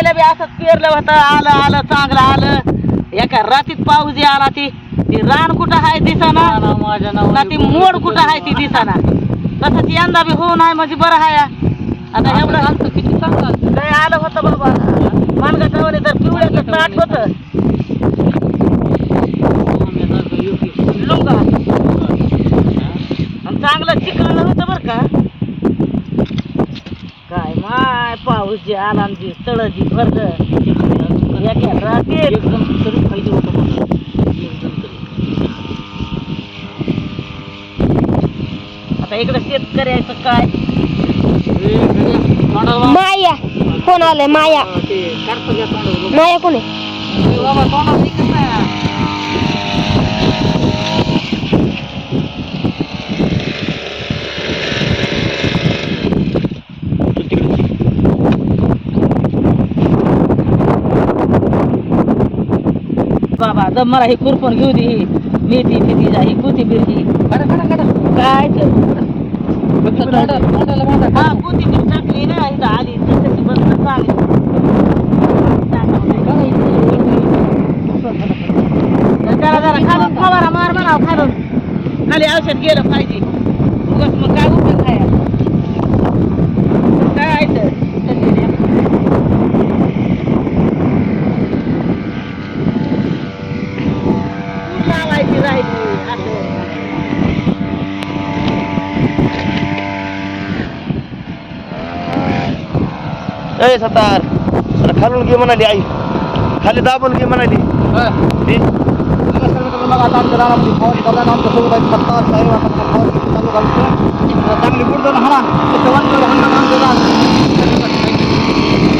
पहिलं बी असंच पेरलं होतं आलं आलं चांगलं आलं. एका रातीत पाऊस जे आला ती. ती रान कुठं आहे दिसाना? माझ्या ना ती मोड कुठं आहे ती दिसाना? तसंच यंदा बी होऊन आहे म्हणजे बरं आहे. आता एवढं किती चांगलं काय आलं होतं बाबा. मानगाटावर तर पिवळ्याचं ताट होतं लुंगा आणि चांगलं चिकळलं होतं बरं का काय माय पाऊस जे आला आणि जी तळ जी भरग एका रात्रीत एकदम तरी पाहिजे होतं बघ. एकदम तरी. आता इकडे शेतकऱ्याचं काय. माया कोण आलंय माया हा. माया कोण आहे बाबा तोंडाला बाबा जर मला ही खुरपण घेऊ दे ही मेथी फिथी जा ही कोथिंबीर ही काढा, काढा, काढा. काय तर. हा कोथिंबीर टाकली ना इथं आली काढा इकडे. तर त्याला जरा खालून फवारा मार म्हणावं खालून खाली औषध गेलं पाहिजे उगाच मग काय उपयोग आहे काय आहे तर ऊस लावायची राहिली असं ए सतार. अरे खालून घे म्हणाली आई. खाली दाबून घे म्हणाली. हा. ती. नमस्कार मित्रांनो, बघा आता आमच्या रानामध्ये फवारणी चालू आहे आणि आमच्यासोबत आहेत सत्तार साहेब आता फवारणी चालू घालतो. आता चांगली बुड जाऊन हाणा. ते चव्हाणकडे हाणा ना आमचं रान.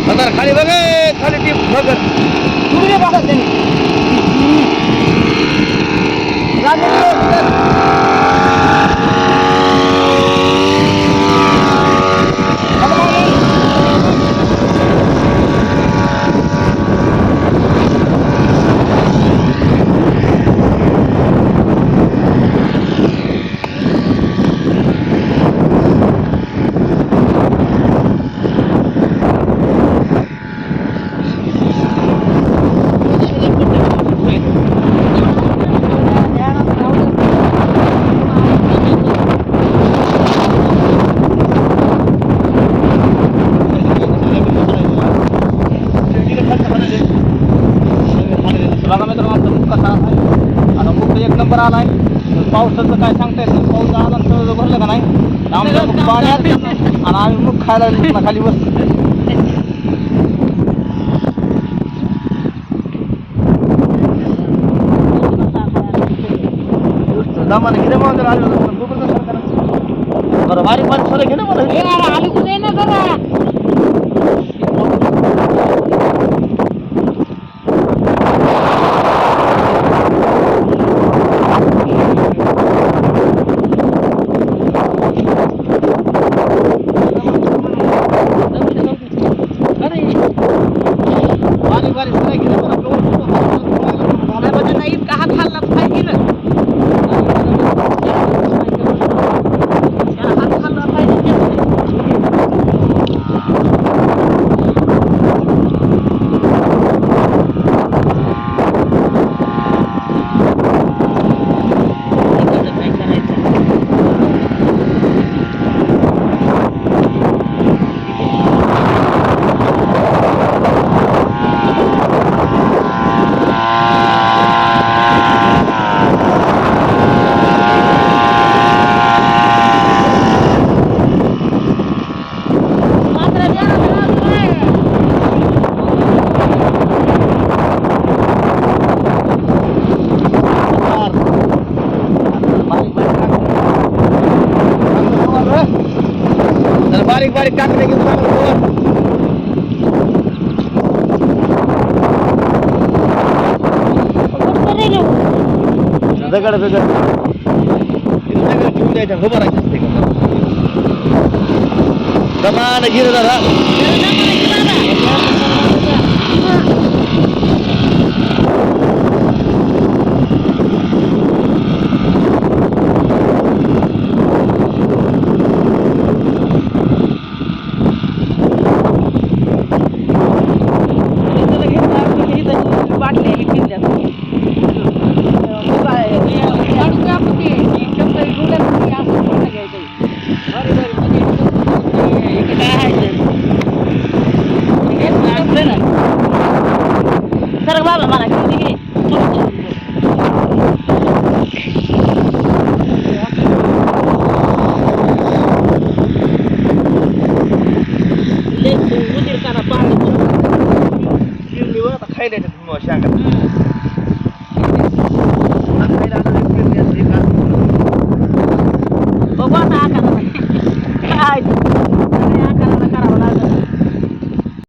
सतार खाली बघ ए, खाली टीप बघ तुम्ही नाही बघत त्यांनी. रान नाही बघत. हॅलो, माऊली. बघा मित्रांनो आमचा मुक्का साफ आहे आता नंबर आलाय. पावसाचं काय सांगता येत नाही. पाऊस आला तळं भरलं का नाही? तर आमचं मुख पाण्यात आणि आम्ही मुख खायला लागलो खाली बस. दामाने घे म्हणून आलो बरं बारीक बारीक सोडे घे ना मला बारीक बारीक सोडे घे ना जरा गवत मला म्हणजे नाही इतका हात हल्ला पाहिजे ना त्याला हात हल्ला पाहिजे इकडं काय करायचं मात्र द्या ना जरा. तर बारीक बारीक टाकले की. दगड दगड. दगड ठेवून द्यायचा उभं राहायचं दमान गिर दादा. 骗人的。